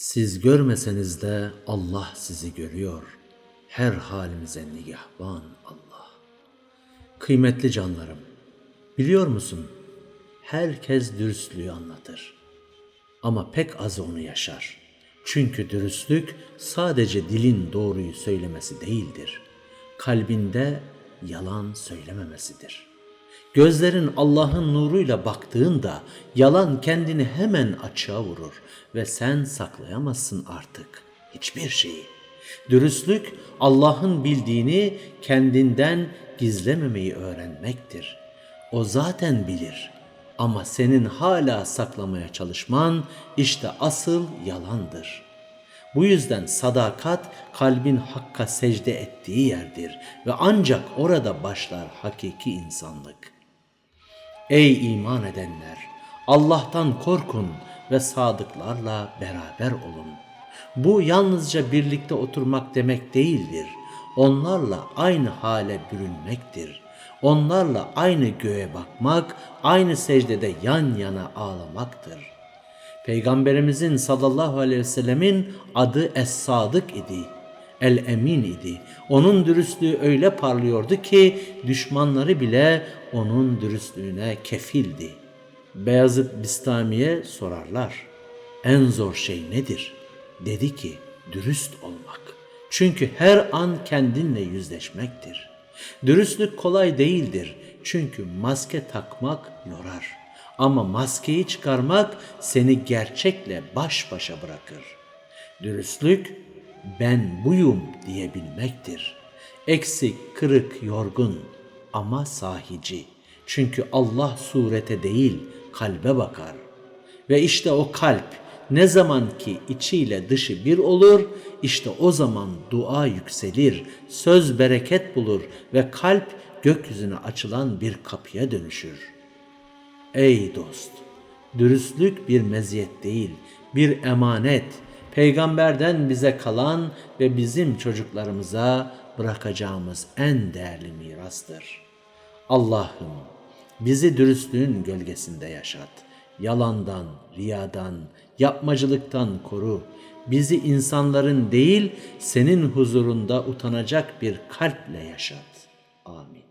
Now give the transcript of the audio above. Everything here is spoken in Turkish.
Siz görmeseniz de Allah sizi görüyor. Her halimize nigahban Allah. Kıymetli canlarım, biliyor musun? Herkes dürüstlüğü anlatır. Ama pek az onu yaşar. Çünkü dürüstlük sadece dilin doğruyu söylemesi değildir. Kalbinde yalan söylememesidir. Gözlerin Allah'ın nuruyla baktığında yalan kendini hemen açığa vurur ve sen saklayamazsın artık hiçbir şeyi. Dürüstlük Allah'ın bildiğini kendinden gizlememeyi öğrenmektir. O zaten bilir ama senin hala saklamaya çalışman işte asıl yalandır. Bu yüzden sadakat kalbin hakka secde ettiği yerdir ve ancak orada başlar hakiki insanlık. Ey iman edenler! Allah'tan korkun ve sadıklarla beraber olun. Bu yalnızca birlikte oturmak demek değildir. Onlarla aynı hale bürünmektir. Onlarla aynı göğe bakmak, aynı secdede yan yana ağlamaktır. Peygamberimizin sallallahu aleyhi ve sellemin adı Es-Sadık idi. El-Emin idi. Onun dürüstlüğü öyle parlıyordu ki düşmanları bile onun dürüstlüğüne kefildi. Beyazıt Bistami'ye sorarlar. En zor şey nedir? Dedi ki dürüst olmak. Çünkü her an kendinle yüzleşmektir. Dürüstlük kolay değildir. Çünkü maske takmak yorar. Ama maskeyi çıkarmak seni gerçekle baş başa bırakır. Dürüstlük ben buyum diyebilmektir. Eksik, kırık, yorgun ama sahici. Çünkü Allah surete değil kalbe bakar. Ve işte o kalp ne zaman ki içiyle dışı bir olur, işte o zaman dua yükselir, söz bereket bulur ve kalp gökyüzüne açılan bir kapıya dönüşür. Ey dost! Dürüstlük bir meziyet değil, bir emanet, peygamberden bize kalan ve bizim çocuklarımıza bırakacağımız en değerli mirastır. Allah'ım bizi dürüstlüğün gölgesinde yaşat. Yalandan, riyadan, yapmacılıktan koru. Bizi insanların değil, senin huzurunda utanacak bir kalple yaşat. Amin.